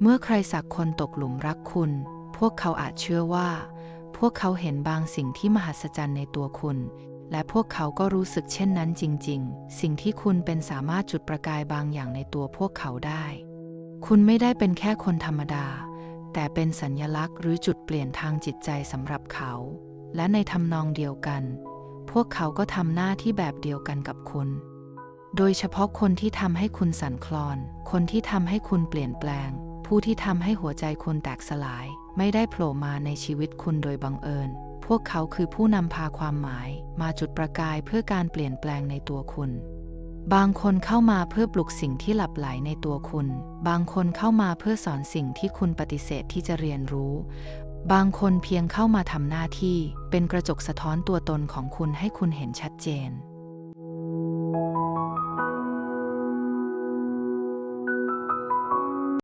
เมื่อใครสักคนตกหลุมรักคุณ พวกเขาอาจเชื่อว่า พวกเขาเห็นบางสิ่งที่มหัศจรรย์ในตัวคุณ และพวกเขาก็รู้สึกเช่นนั้นจริง ๆ สิ่งที่คุณเป็นสามารถจุดประกายบางอย่างในตัวพวกเขาได้ คุณไม่ได้เป็นแค่คนธรรมดา แต่เป็นสัญญลักษณ์หรือจุดเปลี่ยนทางจิตใจสำหรับเขา และในทำนองเดียวกัน พวกเขาก็ทำหน้าที่แบบเดียวกันกับคุณโดยเฉพาะคนที่ทำให้คุณสั่นคลอน คนที่ทำให้คุณเปลี่ยนแปลง ผู้ที่ทำให้หัวใจคุณแตกสลาย ไม่ได้โผล่มาในชีวิตคุณโดยบังเอิญ พวกเขาคือผู้นำพาความหมาย มาจุดประกายเพื่อการเปลี่ยนแปลงในตัวคุณ บางคนเข้ามาเพื่อปลุกสิ่งที่หลับไหลในตัวคุณ บางคนเข้ามาเพื่อสอนสิ่งที่คุณปฏิเสธที่จะเรียนรู้ บางคนเพียงเข้ามาทำหน้าที่ เป็นกระจกสะท้อนตัวตนของคุณให้คุณเห็นชัดเจน